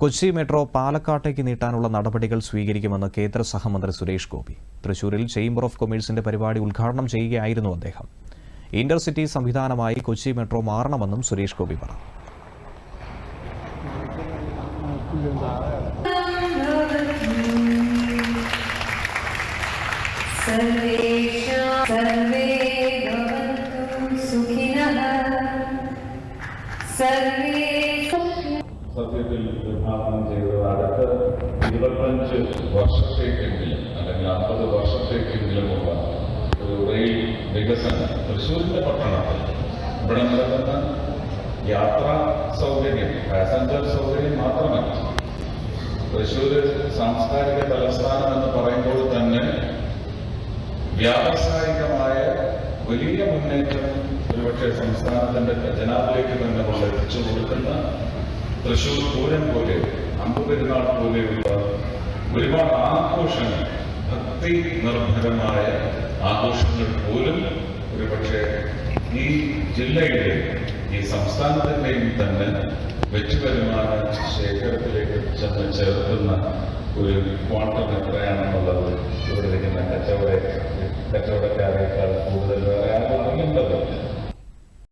Kochi metro പാലക്കാട്ടേക്ക് നീട്ടാനുള്ള നടപടികൾ സ്വീകരിക്കുമെന്ന് കേന്ദ്ര സഹമന്ത്രി സുരേഷ് ഗോപി. തൃശൂരിൽ ചേംബർ ഓഫ് കൊമേഴ്സിന്റെ പരിപാടി ഉദ്ഘാടനം ചെയ്യുകയായിരുന്നു അദ്ദേഹം. ഇന്റർസിറ്റി സംവിധാനമായി കൊച്ചി മെട്രോ മാറണമെന്നും സുരേഷ് ഗോപി പറഞ്ഞു. സർവേ സത്യത്തിൽ വിഭാവനം ചെയ്തത് അടുത്ത ഇരുപത്തഞ്ച് വർഷത്തേക്കെങ്കിലും അല്ലെങ്കിൽ അമ്പത് വർഷത്തേക്കെങ്കിലുമുള്ള ഒരു റെയിൽ വികസനം തൃശ്ശൂരിന്റെ പട്ടണത്തിൽ ഇവിടെ നടക്കുന്ന യാത്രാ സൗകര്യം പാസഞ്ചർ സൗകര്യം മാത്രമല്ല തൃശ്ശൂർ സാംസ്കാരിക തലസ്ഥാനം എന്ന് പറയുമ്പോൾ തന്നെ വ്യാവസായികമായ വലിയ മുന്നേറ്റം ഒരുപക്ഷെ സംസ്ഥാനത്തിന്റെ ഖജനാവിലേക്ക് തന്നെ കൊണ്ടെത്തിച്ചു കൊടുക്കുന്ന തൃശൂർ പൂരം പോലെ അമ്പുപെരുന്നാൾ പോലെയുള്ള ഒരുപാട് ആഘോഷങ്ങൾ ഭക്തി നിർഭരമായ ആഘോഷങ്ങൾ പോലും ഒരുപക്ഷെ ഈ ജില്ലയുടെ ഈ സംസ്ഥാനത്തിന്റെയും തന്നെ വെച്ചുവരുമാന ശേഖരത്തിലേക്ക് ചെന്ന് ചേർക്കുന്ന ഒരു ക്വാണ്ടം എത്രയാണെന്നുള്ളത് ഇവിടെ ഇരിക്കുന്ന കച്ചവട കച്ചവടക്കാരേക്കാൾ